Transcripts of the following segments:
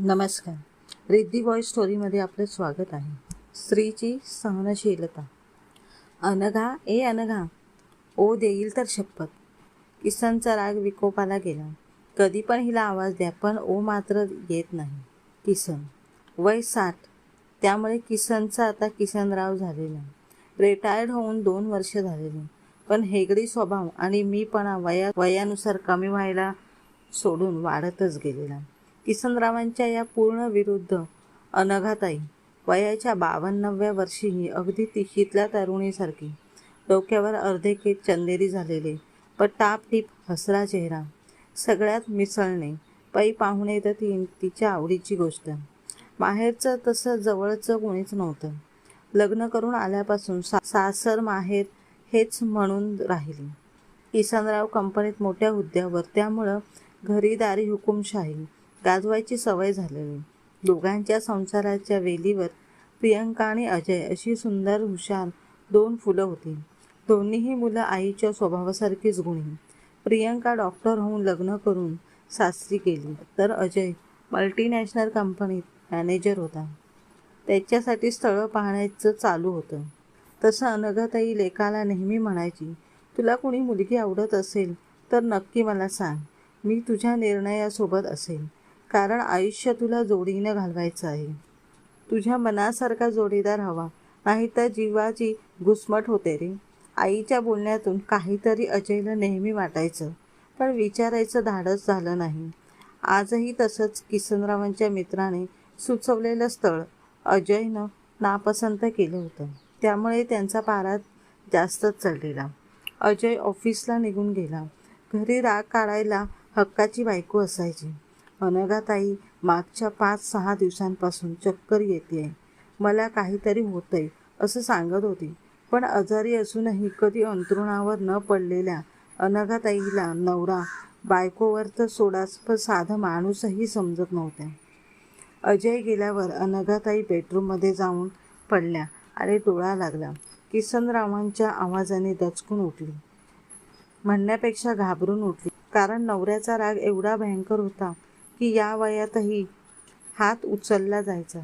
नमस्कार. रिद्धी बॉय स्टोरीमध्ये आपलं स्वागत आहे. स्त्रीची सहनशीलता. अनघा ए अनघा ओ देईल तर शपथ. किसनचा राग विकोपाला गेला. कधी पण हिला आवाज द्या पण ओ मात्र येत नाही. किसन. वय साठ. त्यामुळे किसनचा आता किसनराव झालेला. रिटायर्ड होऊन दोन वर्ष झालेली. पण हेगडी स्वभाव आणि मीपणा वया वयानुसार कमी व्हायला सोडून वाढतच गेलेला. किसनरावांच्या या पूर्ण विरुद्ध अनघाताई वयाच्या बावन्नव्या वर्षीही अगदी तिशीतल्या तरुणीसारखी. डोक्यावर अर्धे केत चंदेरी झालेले पण टापटीप हसरा चेहरा सगळ्यात मिसळणे पै पाहुणे तर ती तिच्या आवडीची गोष्ट. माहेरचं तसं जवळचं कोणीच नव्हतं. लग्न करून आल्यापासून सा सासर माहेर हेच म्हणून राहिली. किसनराव कंपनीत मोठ्या हुद्द्यावर त्यामुळं घरी दारी हुकुमशाही गाजवायची सवय झालेली. दोघांच्या संसाराच्या वेलीवर प्रियंका आणि अजय अशी सुंदर हुशार दोन फुलं होती. दोन्हीही मुलं आईच्या स्वभावासारखीच गुणी. प्रियंका डॉक्टर होऊन लग्न करून सासरी केली तर अजय मल्टीनॅशनल कंपनीत मॅनेजर होता. त्याच्यासाठी स्थळं पाहण्याचं चालू होतं. तसं अनघताई लेखाला नेहमी म्हणायची तुला कोणी मुलगी आवडत असेल तर नक्की मला सांग. मी तुझ्या निर्णयासोबत असेल. कारण आयुष्य तुला जोडीनं घालवायचं आहे. तुझ्या मनासारखा जोडीदार हवा. नाही तर जीवाची घुसमट होते रे. आईच्या बोलण्यातून काहीतरी अजयला नेहमी वाटायचं. पण विचारायचं धाडस झालं नाही. आजही तसंच किसनरावांच्या मित्राने सुचवलेलं स्थळ अजयनं नापसंत केलं होतं. त्यामुळे त्यांचा पारा जास्तच चढलेला. अजय ऑफिसला निघून गेला. घरी राग काढायला हक्काची बायको असायची. अनघाताई मागच्या पाच सहा दिवसांपासून चक्कर येते मला काहीतरी होतंय असं सांगत होती. पण आजारी असूनही कधी अंतरुणावर न पडलेल्या अनघाताईला नवरा बायकोवर तर सोडाच पण साधं माणूसही समजत नव्हत्या. अजय गेल्यावर अनघाताई बेडरूममध्ये जाऊन पडल्या. आणि डोळा लागला. किसनरावांच्या आवाजाने दचकून उठली. म्हणण्यापेक्षा घाबरून उठली. कारण नवऱ्याचा राग एवढा भयंकर होता की या वयातही हात उचलला जायचा.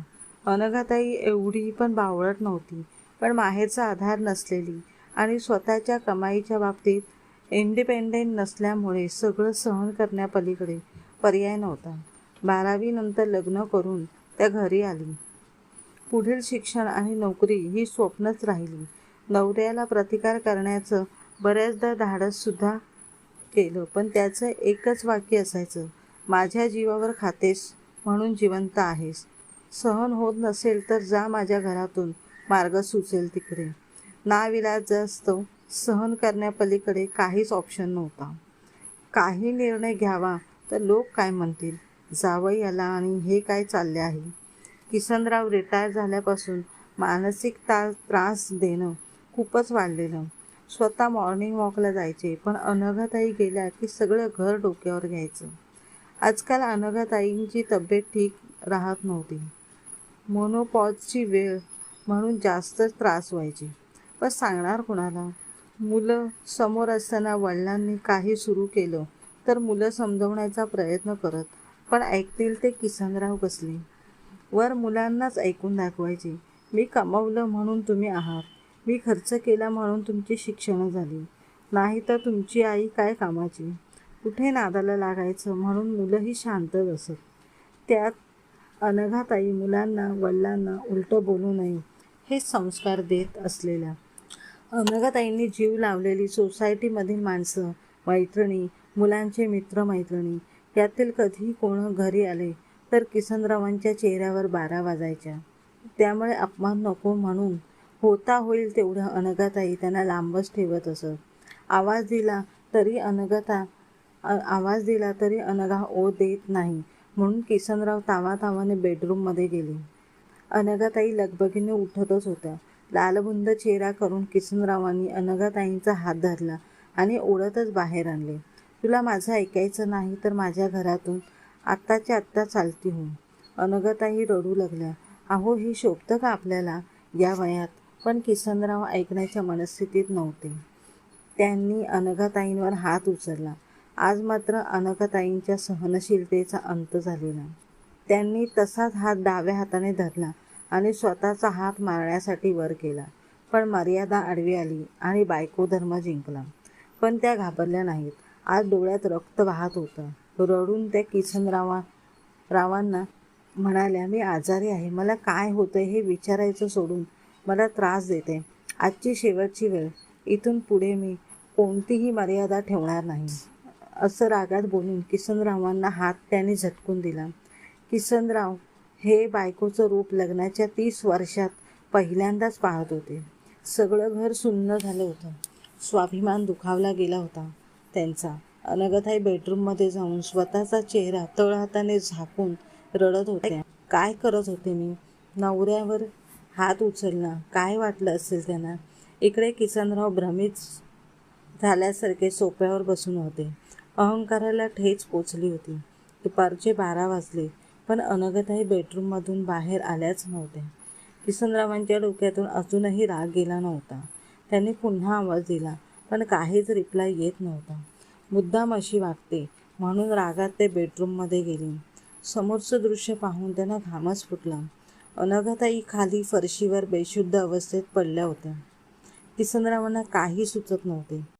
अनघाताई एवढी पण बावळट नव्हती पण माहेरचा आधार नसलेली आणि स्वतःच्या कमाईच्या बाबतीत इंडिपेंडेंट नसल्यामुळे सगळं सहन करण्यापलीकडे पर्याय नव्हता. बारावीनंतर लग्न करून त्या घरी आली. पुढील शिक्षण आणि नोकरी ही स्वप्नच राहिली. नवऱ्याला प्रतिकार करण्याचं बऱ्याचदा धाडससुद्धा केलं पण त्याचं एकच वाक्य असायचं माझ्या जीवावर खातेस म्हणून जिवंत आहेस. सहन होत नसेल तर जा माझ्या घरातून. मार्ग सुचेल तिकडे. नाविलाज असतो. सहन करण्यापलीकडे काहीच ऑप्शन नव्हता. काही निर्णय घ्यावा तर लोक काय म्हणतील? जावई आला आणि हे काय चालले आहे? किसनराव रिटायर झाल्यापासून मानसिक ता त्रास देणं खूपच वाढलेलं. स्वतः मॉर्निंग वॉकला जायचे पण अनघाताई गेल्या की सगळं घर डोक्यावर घ्यायचं. आजकाल अनघाताईंची तब्येत ठीक राहत नव्हती. मोनोपॉजची वेळ म्हणून जास्त त्रास व्हायचे. पण सांगणार कुणाला? मुलं समोर असताना वडिलांनी काही सुरू केलं तर मुलं समजवण्याचा प्रयत्न करत पण ऐकतील ते किसनराव कसले? वर मुलांनाच ऐकून दाखवायचे मी कमावलं म्हणून तुम्ही आहात. मी खर्च केला म्हणून तुमची शिक्षणं झाली. नाही तर तुमची आई काय कामाची? कुठे नादाला लागायचं म्हणून मुलंही शांत बसत त्यात अनघाताई मुलांना वडिलांना उलटं बोलू नये हे संस्कार देत असलेल्या अनघाताईंनी जीव लावलेली सोसायटीमधील माणसं मैत्रिणी मुलांचे मित्रमैत्रिणी यातील कधी कोण घरी आले तर किसनरावांच्या चेहऱ्यावर बारा वाजायच्या. त्यामुळे अपमान नको म्हणून होता होईल तेवढं अनघाताई त्यांना लांबच ठेवत असत. आवाज दिला तरी अनघता आवाज दिला तरी अनघा ओ देत नाही. म्हणून किसनराव तावा तावाने बेडरूममध्ये गेले. अनघाताई लगबगीने उठतच होत्या. लालबुंद चेहरा करून किसनरावांनी अनघाताईंचा हात धरला आणि ओढतच बाहेर आणले. तुला माझं ऐकायचं नाही तर माझ्या घरातून आत्ताच्या आत्ता चालती हो. अनघाताई रडू लागल्या. अहो ही शोभतं का आपल्याला? या वयात. पण किसनराव ऐकण्याच्या मनस्थितीत नव्हते. त्यांनी अनघाताईंवर हात उचलला. आज मात्र अनघताईंच्या सहनशीलतेचा अंत झालेला. त्यांनी तसाच हात डाव्या हाताने धरला आणि स्वतःचा हात मारण्यासाठी वर केला. पण मर्यादा आडवी आली आणि बायको धर्म जिंकला. पण त्या घाबरल्या नाहीत. आज डोळ्यात रक्त वाहत होतं. रडून त्या किसनरावा रावांना म्हणाल्या मी आजारी आहे. मला काय होतं हे विचारायचं सोडून मला त्रास देते. आजची शेवटची वेळ. इथून पुढे मी कोणतीही मर्यादा ठेवणार नाही. असं रागात बोलून किसनरावांना हात त्याने झटकून दिला. किसनराव हे बायकोचं रूप लग्नाच्या तीस वर्षात पहिल्यांदाच पाहत होते. सगळं घर सुन्न झालं होतं. स्वाभिमान दुखावला गेला होता त्यांचा. अनगताई बेडरूममध्ये जाऊन स्वतःचा चेहरा तळहाताने झाकून रडत होत्या. काय करत होते मी? नवऱ्यावर हात उचलला काय वाटलं असेल त्यांना? इकडे किसनराव भ्रमित झाल्यासारखे सोप्यावर बसून होते. अहंकाराला ठेच पोचली होती. दुपारचे बारा वाजले पण अनगताई बेडरूममधून बाहेर आल्याच नव्हत्या. किसनरावांच्या डोक्यातून अजूनही राग गेला नव्हता. त्यांनी पुन्हा आवाज दिला पण काहीच रिप्लाय येत नव्हता. मुद्दाम अशी वागते म्हणून रागात ते बेडरूममध्ये गेले. समोरचं दृश्य पाहून त्यांना घामच फुटला. अनघाताई खाली फरशीवर बेशुद्ध अवस्थेत पडल्या होत्या. किसनरावांना काही सुचत नव्हते.